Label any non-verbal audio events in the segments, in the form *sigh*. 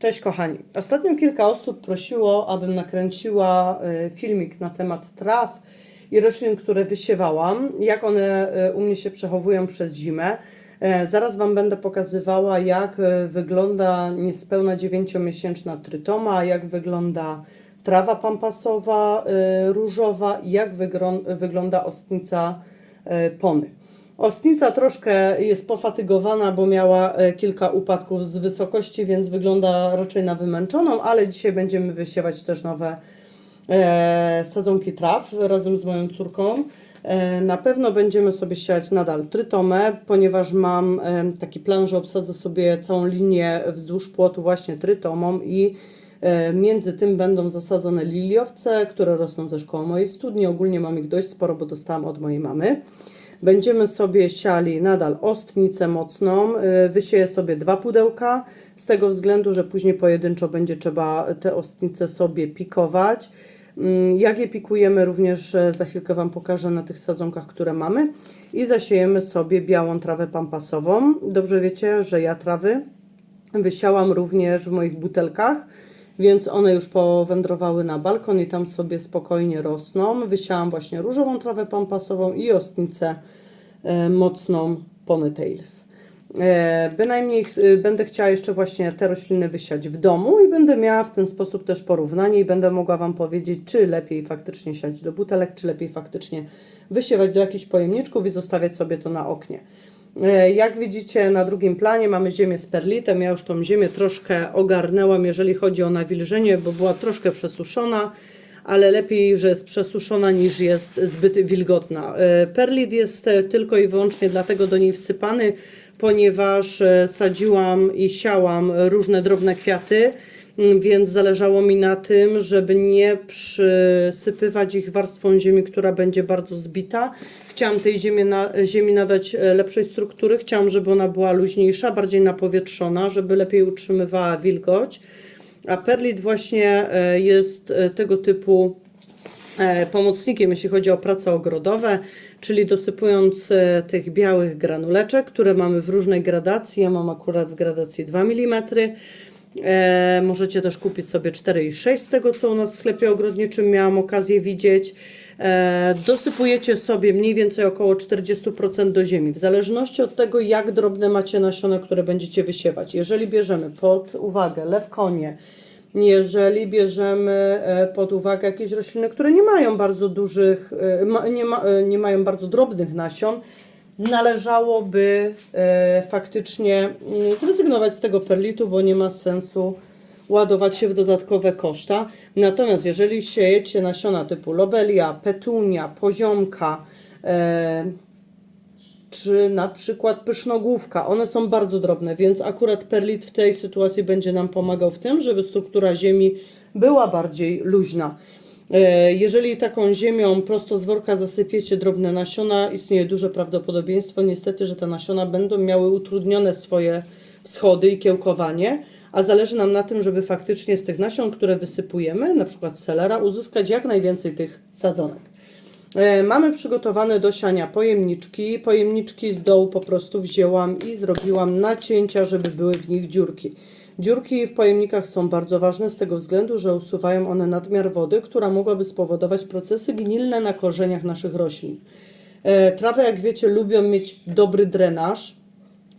Cześć kochani. Ostatnio kilka osób prosiło, abym nakręciła e, filmik na temat traw i roślin, które wysiewałam, jak one e, u mnie się przechowują przez zimę. E, Zaraz Wam będę pokazywała, jak e, wygląda niespełna 9-miesięczna trytoma, jak wygląda trawa pampasowa, różowa i jak wygląda ostnica pony. Ostnica troszkę jest pofatygowana, bo miała e, kilka upadków z wysokości, więc wygląda raczej na wymęczoną, ale dzisiaj będziemy wysiewać też nowe e, sadzonki traw razem z moją córką. E, na pewno będziemy sobie siać nadal trytomę, ponieważ mam taki plan, że obsadzę sobie całą linię wzdłuż płotu właśnie trytomą i między tym będą zasadzone liliowce, które rosną też koło mojej studni. Ogólnie mam ich dość sporo, bo dostałam od mojej mamy. Będziemy sobie siali nadal ostnicę mocną. Y, Wysieję sobie dwa pudełka, z tego względu, że później pojedynczo będzie trzeba te ostnice sobie pikować. Mm, Jak je pikujemy, również e, za chwilkę Wam pokażę na tych sadzonkach, które mamy. I zasiejemy sobie białą trawę pampasową. Dobrze wiecie, że ja trawy wysiałam również w moich butelkach, więc one już powędrowały na balkon i tam sobie spokojnie rosną. Wysiałam właśnie różową trawę pampasową i ostnicę mocną ponytails. E, bynajmniej y, będę chciała jeszcze właśnie te rośliny wysiać w domu i będę miała w ten sposób też porównanie i będę mogła Wam powiedzieć, czy lepiej faktycznie siać do butelek, czy lepiej faktycznie wysiewać do jakichś pojemniczków i zostawiać sobie to na oknie. E, Jak widzicie na drugim planie mamy ziemię z perlitem. Ja już tą ziemię troszkę ogarnęłam, jeżeli chodzi o nawilżenie, bo była troszkę przesuszona, ale lepiej, że jest przesuszona niż jest zbyt wilgotna. E, Perlit jest e, tylko i wyłącznie dlatego do niej wsypany, ponieważ e, sadziłam i siałam różne drobne kwiaty. Mm, Więc zależało mi na tym, żeby nie przysypywać ich warstwą ziemi, która będzie bardzo zbita. Chciałam tej ziemi, na, ziemi nadać lepszej struktury, chciałam, żeby ona była luźniejsza, bardziej napowietrzona, żeby lepiej utrzymywała wilgoć. A perlit właśnie e, jest e, tego typu e, pomocnikiem, jeśli chodzi o prace ogrodowe, czyli dosypując tych białych granuleczek, które mamy w różnej gradacji. Ja mam akurat w gradacji 2 mm. Możecie też kupić sobie 4,6 z tego, co u nas w sklepie ogrodniczym miałam okazję widzieć. E, dosypujecie sobie mniej więcej około 40% do ziemi, w zależności od tego, jak drobne macie nasiona, które będziecie wysiewać. Jeżeli bierzemy pod uwagę lewkonie, jeżeli bierzemy e, pod uwagę jakieś rośliny, które nie mają bardzo dużych, e, nie, ma, nie mają bardzo drobnych nasion, należałoby faktycznie mm, zrezygnować z tego perlitu, bo nie ma sensu ładować się w dodatkowe koszta. Natomiast jeżeli siejecie nasiona typu lobelia, petunia, poziomka, e, czy na przykład pysznogłówka. One są bardzo drobne, więc akurat perlit w tej sytuacji będzie nam pomagał w tym, żeby struktura ziemi była bardziej luźna. E, Jeżeli taką ziemią prosto z worka zasypiecie drobne nasiona, istnieje duże prawdopodobieństwo niestety, że te nasiona będą miały utrudnione swoje wschody i kiełkowanie, a zależy nam na tym, żeby faktycznie z tych nasion, które wysypujemy, na przykład selera, uzyskać jak najwięcej tych sadzonek. E, Mamy przygotowane do siania pojemniczki. Pojemniczki z dołu po prostu wzięłam i zrobiłam nacięcia, żeby były w nich dziurki. Dziurki w pojemnikach są bardzo ważne z tego względu, że usuwają one nadmiar wody, która mogłaby spowodować procesy gnilne na korzeniach naszych roślin. E, Trawy, jak wiecie, lubią mieć dobry drenaż.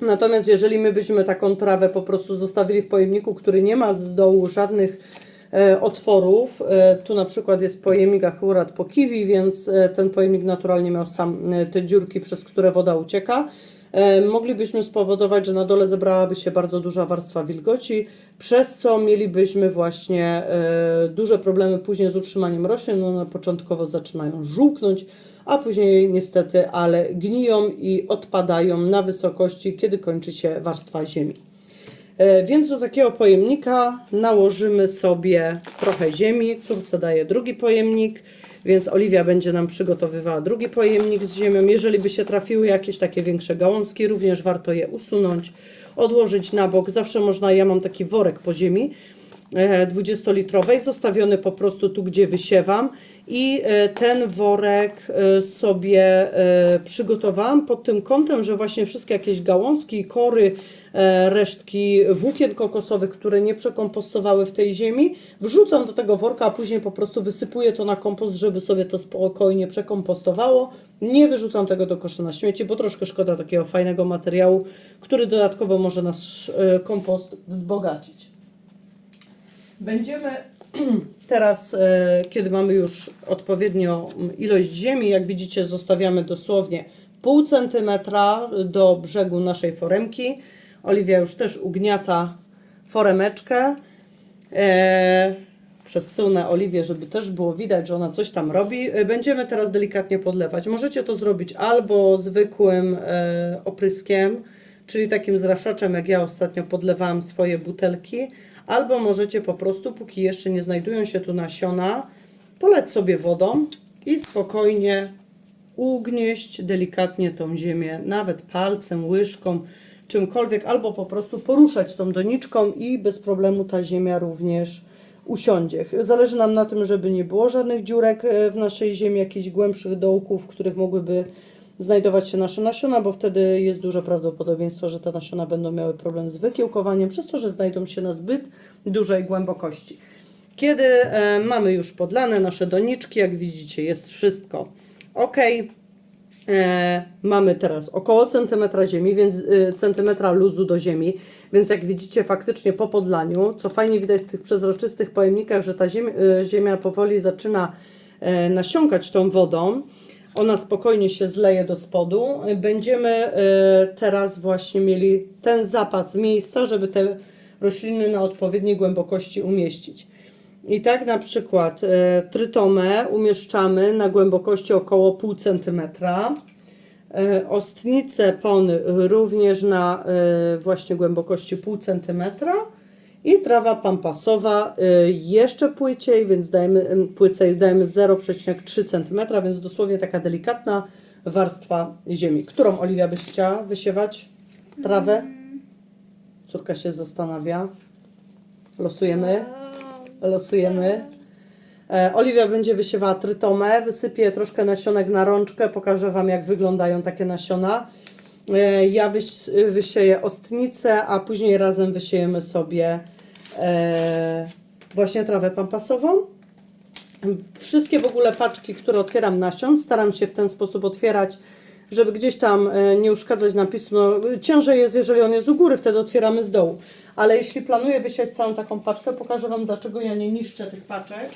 Natomiast jeżeli my byśmy taką trawę po prostu zostawili w pojemniku, który nie ma z dołu żadnych e, otworów, e, tu na przykład jest pojemnik akurat po kiwi, więc e, ten pojemnik naturalnie miał sam e, te dziurki, przez które woda ucieka, e, moglibyśmy spowodować, że na dole zebrałaby się bardzo duża warstwa wilgoci, przez co mielibyśmy właśnie e, duże problemy później z utrzymaniem roślin. One początkowo zaczynają żółknąć, a później niestety, ale gniją i odpadają na wysokości, kiedy kończy się warstwa ziemi. E, Więc do takiego pojemnika nałożymy sobie trochę ziemi. Córce daje drugi pojemnik, więc Oliwia będzie nam przygotowywała drugi pojemnik z ziemią. Jeżeli by się trafiły jakieś takie większe gałązki, również warto je usunąć, odłożyć na bok. Zawsze można, ja mam taki worek po ziemi, 20-litrowej, zostawiony po prostu tu, gdzie wysiewam i e, ten worek e, sobie e, przygotowałam pod tym kątem, że właśnie wszystkie jakieś gałązki, kory, e, resztki włókien kokosowych, które nie przekompostowały w tej ziemi, wrzucam do tego worka, a później po prostu wysypuję to na kompost, żeby sobie to spokojnie przekompostowało. Nie wyrzucam tego do kosza na śmieci, bo troszkę szkoda takiego fajnego materiału, który dodatkowo może nasz e, kompost wzbogacić. Będziemy *clears throat* teraz, e, kiedy mamy już odpowiednio ilość ziemi, jak widzicie, zostawiamy dosłownie pół centymetra do brzegu naszej foremki. Oliwia już też ugniata foremeczkę. E, przesunę Oliwię, żeby też było widać, że ona coś tam robi. E, Będziemy teraz delikatnie podlewać. Możecie to zrobić albo zwykłym opryskiem, czyli takim zraszaczem, jak ja ostatnio podlewałam swoje butelki, albo możecie po prostu, póki jeszcze nie znajdują się tu nasiona, poleć sobie wodą i spokojnie ugnieść delikatnie tą ziemię, nawet palcem, łyżką, czymkolwiek, albo po prostu poruszać tą doniczką i bez problemu ta ziemia również usiądzie. Zależy nam na tym, żeby nie było żadnych dziurek e, w naszej ziemi, jakichś głębszych dołków, w których mogłyby znajdować się nasze nasiona, bo wtedy jest duże prawdopodobieństwo, że te nasiona będą miały problem z wykiełkowaniem, przez to, że znajdą się na zbyt dużej głębokości. Kiedy e, mamy już podlane nasze doniczki, jak widzicie, jest wszystko ok. E, mamy teraz około centymetra ziemi, więc y, centymetra luzu do ziemi, więc jak widzicie faktycznie po podlaniu, co fajnie widać w tych przezroczystych pojemnikach, że ta ziemia, y, ziemia powoli zaczyna e, nasiąkać tą wodą, ona spokojnie się zleje do spodu. Będziemy e, teraz właśnie mieli ten zapas miejsca, żeby te rośliny na odpowiedniej głębokości umieścić. I tak na przykład e, trytomę umieszczamy na głębokości około pół centymetra. E, ostnicę pony również na właśnie głębokości pół centymetra. I trawa pampasowa e, jeszcze płyciej, więc dajemy, em, płycej dajemy 0,3 cm, więc dosłownie taka delikatna warstwa ziemi. Którą Oliwia byś chciała wysiewać? Trawę? Córka się zastanawia. Losujemy. Losujemy. E, Oliwia będzie wysiewała trytomę, wysypię troszkę nasionek na rączkę, pokażę Wam jak wyglądają takie nasiona. E, Ja wysieję ostnicę, a później razem wysiejemy sobie e, właśnie trawę pampasową. Wszystkie w ogóle paczki, które otwieram nasion, staram się w ten sposób otwierać, żeby gdzieś tam e, nie uszkadzać napisu. No, ciężej jest, jeżeli on jest u góry, wtedy otwieramy z dołu. Ale jeśli planuję wysiać całą taką paczkę, pokażę Wam, dlaczego ja nie niszczę tych paczek.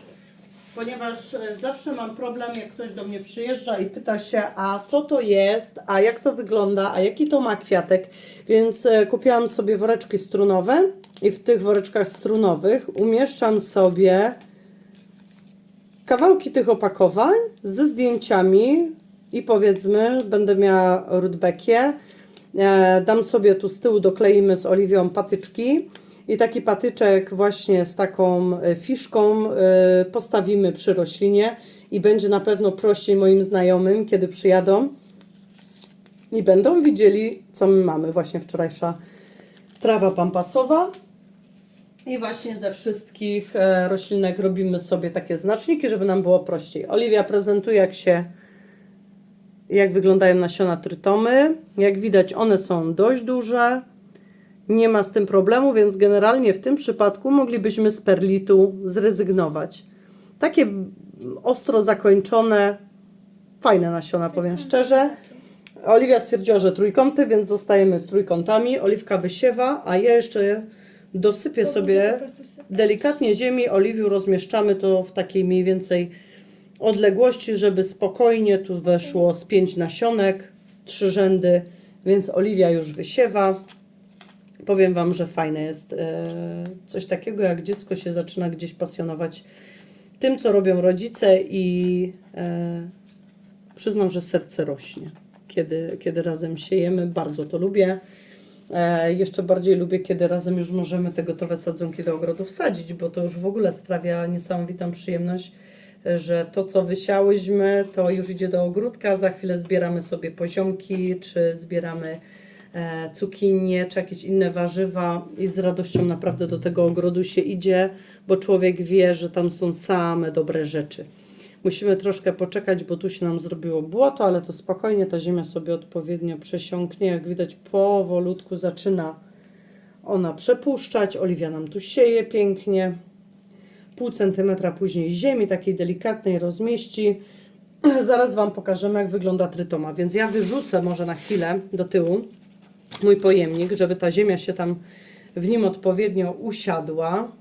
Ponieważ e, zawsze mam problem, jak ktoś do mnie przyjeżdża i pyta się, a co to jest, a jak to wygląda, a jaki to ma kwiatek. Więc e, kupiłam sobie woreczki strunowe i w tych woreczkach strunowych umieszczam sobie kawałki tych opakowań ze zdjęciami i powiedzmy, będę miała rudbekie. E, dam sobie tu z tyłu, dokleimy z oliwią patyczki i taki patyczek właśnie z taką e, fiszką e, postawimy przy roślinie i będzie na pewno prościej moim znajomym, kiedy przyjadą i będą widzieli, co my mamy. Właśnie wczorajsza trawa pampasowa. I właśnie ze wszystkich e, roślinek robimy sobie takie znaczniki, żeby nam było prościej. Oliwia prezentuje, jak się jak wyglądają nasiona trytomy. Jak widać, one są dość duże. Nie ma z tym problemu, więc generalnie w tym przypadku moglibyśmy z perlitu zrezygnować. Takie ostro zakończone, fajne nasiona, powiem szczerze. Oliwia stwierdziła, że trójkąty, więc zostajemy z trójkątami. Oliwka wysiewa, a ja jeszcze dosypię sobie delikatnie ziemi. Oliwiu rozmieszczamy to w takiej mniej więcej odległości, żeby spokojnie tu weszło z pięć nasionek, trzy rzędy, więc Oliwia już wysiewa. Powiem Wam, że fajne jest e, coś takiego, jak dziecko się zaczyna gdzieś pasjonować tym, co robią rodzice i e, przyznam, że serce rośnie, kiedy, kiedy razem siejemy. Bardzo to lubię. E, jeszcze bardziej lubię, kiedy razem już możemy te gotowe sadzonki do ogrodu wsadzić, bo to już w ogóle sprawia niesamowitą przyjemność, że to, co wysiałyśmy, to już idzie do ogródka. Za chwilę zbieramy sobie poziomki, czy zbieramy cukinie czy jakieś inne warzywa i z radością naprawdę do tego ogrodu się idzie, bo człowiek wie, że tam są same dobre rzeczy. Musimy troszkę poczekać, bo tu się nam zrobiło błoto, ale to spokojnie, ta ziemia sobie odpowiednio przesiąknie. Jak widać, powolutku zaczyna ona przepuszczać. Oliwia nam tu sieje pięknie. Pół centymetra później ziemi, takiej delikatnej rozmieści. Zaraz Wam pokażemy, jak wygląda trytoma. Więc ja wyrzucę może na chwilę do tyłu mój pojemnik, żeby ta ziemia się tam w nim odpowiednio usiadła.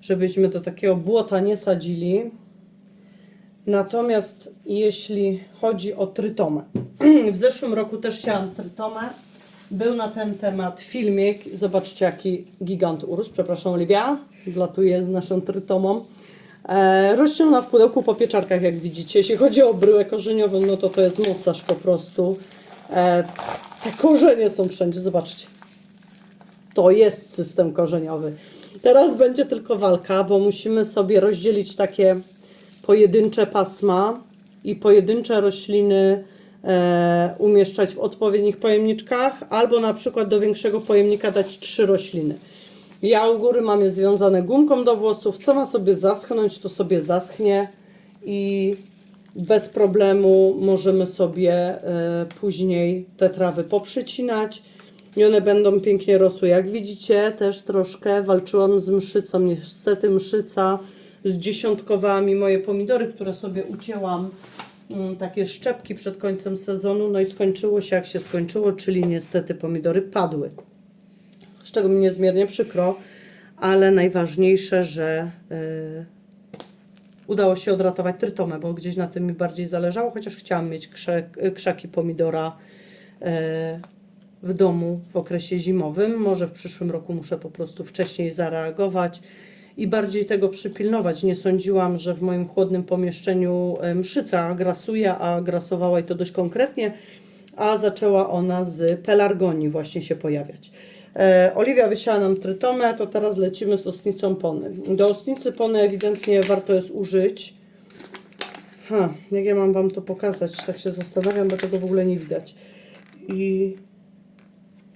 Żebyśmy do takiego błota nie sadzili. Natomiast jeśli chodzi o trytomę, *clears throat* w zeszłym roku też siałam trytomę. Był na ten temat filmik. Zobaczcie, jaki gigant urósł. Przepraszam, Oliwia. Wlatuje z naszą trytomą. E, rośnie ona w pudełku po pieczarkach, jak widzicie. Jeśli chodzi o bryłę korzeniową, no to to jest mocarz po prostu. E, te korzenie są wszędzie, zobaczcie. To jest system korzeniowy. Teraz będzie tylko walka, bo musimy sobie rozdzielić takie pojedyncze pasma i pojedyncze rośliny e, umieszczać w odpowiednich pojemniczkach, albo na przykład do większego pojemnika dać trzy rośliny. Ja u góry mam je związane gumką do włosów. Co ma sobie zaschnąć, to sobie zaschnie i bez problemu możemy sobie e, później te trawy poprzycinać i one będą pięknie rosły. Jak widzicie, też troszkę walczyłam z mszycą. Niestety mszyca zdziesiątkowała mi moje pomidory, które sobie ucięłam mm, takie szczepki przed końcem sezonu, no i skończyło się jak się skończyło, czyli niestety pomidory padły z czego mi niezmiernie przykro, ale najważniejsze, że y, udało się odratować trytomę, bo gdzieś na tym mi bardziej zależało, chociaż chciałam mieć krzak, krzaki pomidora y, w domu w okresie zimowym. Może w przyszłym roku muszę po prostu wcześniej zareagować i bardziej tego przypilnować. Nie sądziłam, że w moim chłodnym pomieszczeniu y, mszyca grasuje, a grasowała i to dość konkretnie, a zaczęła ona z pelargonii właśnie się pojawiać. E, Oliwia wysiała nam trytomę, to teraz lecimy z ostnicą pony. Do ostnicy pony ewidentnie warto jest użyć. Ha, jak ja mam Wam to pokazać? Tak się zastanawiam, bo tego w ogóle nie widać. I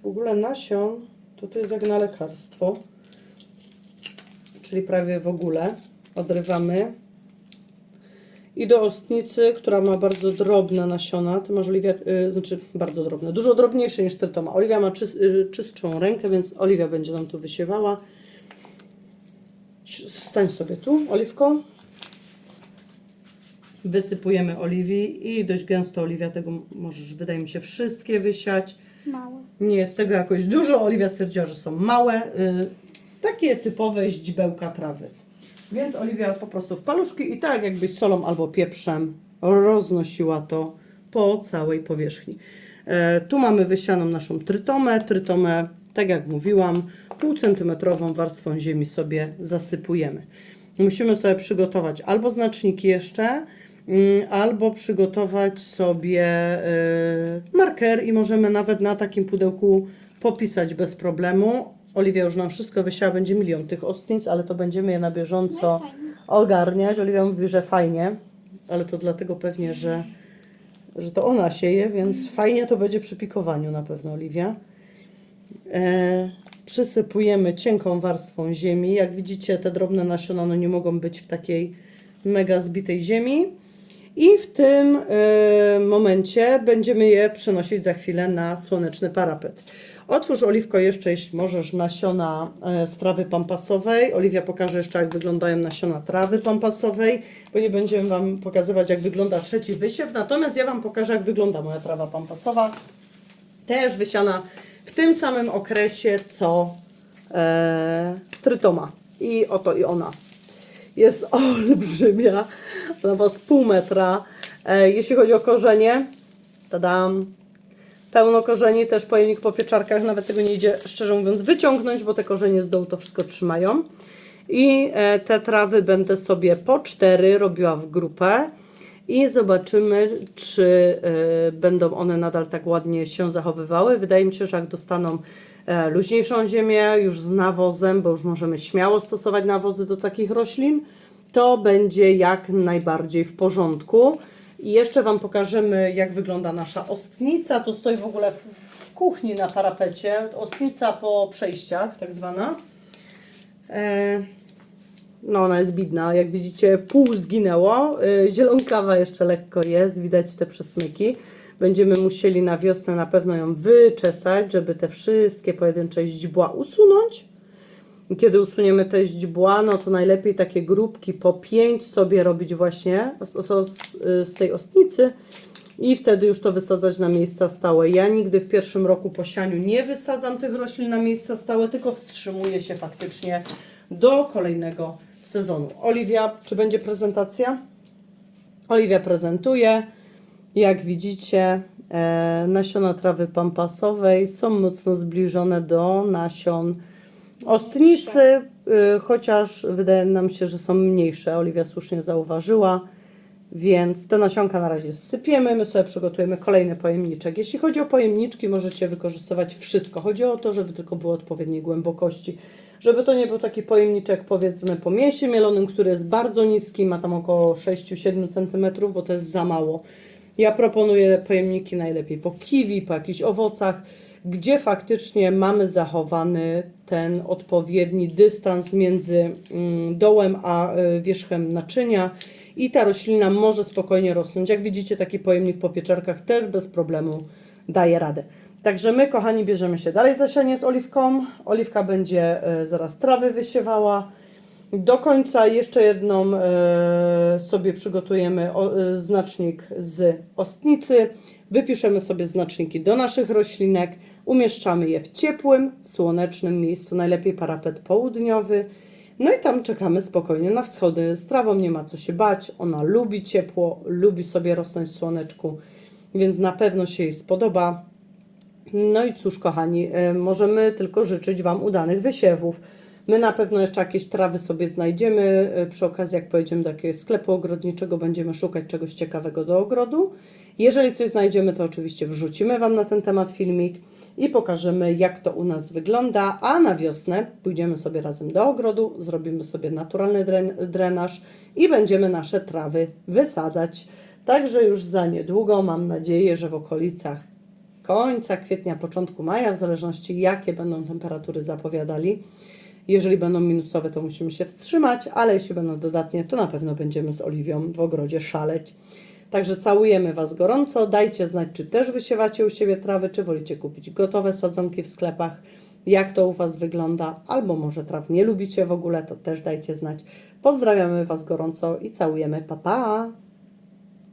w ogóle nasion to to jest jak na lekarstwo. Czyli prawie w ogóle. Odrywamy. I do ostnicy, która ma bardzo drobne nasiona, ty masz Oliwia, y, znaczy bardzo drobne, dużo drobniejsze niż trytoma. Oliwia ma czys, y, czystszą rękę, więc Oliwia będzie nam tu wysiewała. Stań sobie tu, Oliwko. Wysypujemy oliwii i dość gęsto Oliwia tego możesz, wydaje mi się, wszystkie wysiać. Małe. Nie jest tego jakoś dużo. Oliwia stwierdziła, że są małe. Y, takie typowe źdźbełka trawy. Więc Oliwia po prostu w paluszki i tak jakbyś solą albo pieprzem roznosiła to po całej powierzchni. E, tu mamy wysianą naszą trytomę. Trytomę, tak jak mówiłam, półcentymetrową warstwą ziemi sobie zasypujemy. Musimy sobie przygotować albo znaczniki jeszcze, mm, albo przygotować sobie e, marker i możemy nawet na takim pudełku popisać bez problemu. Oliwia już nam wszystko wysiała, będzie milion tych ostnic, ale to będziemy je na bieżąco No ogarniać. Oliwia mówi, że fajnie, ale to dlatego pewnie, że, że to ona sieje, więc fajnie to będzie przy pikowaniu na pewno, Oliwia. E, przysypujemy cienką warstwą ziemi. Jak widzicie, te drobne nasiona no nie mogą być w takiej mega zbitej ziemi. I w tym e, momencie będziemy je przenosić za chwilę na słoneczny parapet. Otwórz Oliwko jeszcze, jeśli możesz, nasiona e, z trawy pampasowej. Oliwia pokaże jeszcze, jak wyglądają nasiona trawy pampasowej, bo nie będziemy Wam pokazywać, jak wygląda trzeci wysiew. Natomiast ja Wam pokażę, jak wygląda moja trawa pampasowa. Też wysiana w tym samym okresie, co e, trytoma. I oto i ona. Jest *laughs* olbrzymia. Ona ma z pół metra. E, jeśli chodzi o korzenie, tadam, pełno korzeni, też pojemnik po pieczarkach, nawet tego nie idzie, szczerze mówiąc, wyciągnąć, bo te korzenie z dołu to wszystko trzymają. I e, te trawy będę sobie po cztery robiła w grupę i zobaczymy, czy e, będą one nadal tak ładnie się zachowywały. Wydaje mi się, że jak dostaną e, luźniejszą ziemię, już z nawozem, bo już możemy śmiało stosować nawozy do takich roślin, to będzie jak najbardziej w porządku. I jeszcze Wam pokażemy, jak wygląda nasza ostnica. To stoi w ogóle w, kuchni na parapecie. Ostnica po przejściach, tak zwana. E, no, ona jest widna. Jak widzicie, pół zginęło. E, Zielonkawa jeszcze lekko jest, widać te przesmyki. Będziemy musieli na wiosnę na pewno ją wyczesać, żeby te wszystkie pojedyncze źdźbła usunąć. Kiedy usuniemy te źdźbła, no to najlepiej takie grupki po pięć sobie robić właśnie z, z, z tej ostnicy i wtedy już to wysadzać na miejsca stałe. Ja nigdy w pierwszym roku po sianiu nie wysadzam tych roślin na miejsca stałe, tylko wstrzymuję się faktycznie do kolejnego sezonu. Oliwia, czy będzie prezentacja? Oliwia prezentuje. Jak widzicie, e, nasiona trawy pampasowej są mocno zbliżone do nasion ostnicy, y, chociaż wydaje nam się, że są mniejsze. Oliwia słusznie zauważyła. Więc te nasionka na razie sypiemy, my sobie przygotujemy kolejny pojemniczek. Jeśli chodzi o pojemniczki, możecie wykorzystywać wszystko. Chodzi o to, żeby tylko było odpowiedniej głębokości. Żeby to nie był taki pojemniczek, powiedzmy, po mięsie mielonym, który jest bardzo niski, ma tam około 6-7 cm, bo to jest za mało. Ja proponuję pojemniki najlepiej po kiwi, po jakichś owocach, gdzie faktycznie mamy zachowany ten odpowiedni dystans między mm, dołem a y, wierzchem naczynia i ta roślina może spokojnie rosnąć. Jak widzicie, taki pojemnik po pieczarkach też bez problemu daje radę. Także my, kochani, bierzemy się dalej za sianie z oliwką. Oliwka będzie y, zaraz trawy wysiewała. Do końca jeszcze jedną e, sobie przygotujemy znacznik z ostnicy. Wypiszemy sobie znaczniki do naszych roślinek. Umieszczamy je w ciepłym, słonecznym miejscu, najlepiej parapet południowy. No i tam czekamy spokojnie na wschody. Z trawą nie ma co się bać. Ona lubi ciepło, lubi sobie rosnąć w słoneczku, więc na pewno się jej spodoba. No i cóż, kochani, e, możemy tylko życzyć Wam udanych wysiewów. My na pewno jeszcze jakieś trawy sobie znajdziemy. E, Przy okazji, jak pojedziemy do jakiegoś sklepu ogrodniczego, będziemy szukać czegoś ciekawego do ogrodu. Jeżeli coś znajdziemy, to oczywiście wrzucimy Wam na ten temat filmik i pokażemy, jak to u nas wygląda. A na wiosnę pójdziemy sobie razem do ogrodu, zrobimy sobie naturalny dren- drenaż i będziemy nasze trawy wysadzać. Także już za niedługo, mam nadzieję, że w okolicach końca kwietnia, początku maja, w zależności jakie będą temperatury zapowiadali. Jeżeli będą minusowe, to musimy się wstrzymać, ale jeśli będą dodatnie, to na pewno będziemy z Oliwią w ogrodzie szaleć. Także całujemy Was gorąco. Dajcie znać, czy też wysiewacie u siebie trawy, czy wolicie kupić gotowe sadzonki w sklepach, jak to u Was wygląda, albo może traw nie lubicie w ogóle, to też dajcie znać. Pozdrawiamy Was gorąco i całujemy. Pa, pa!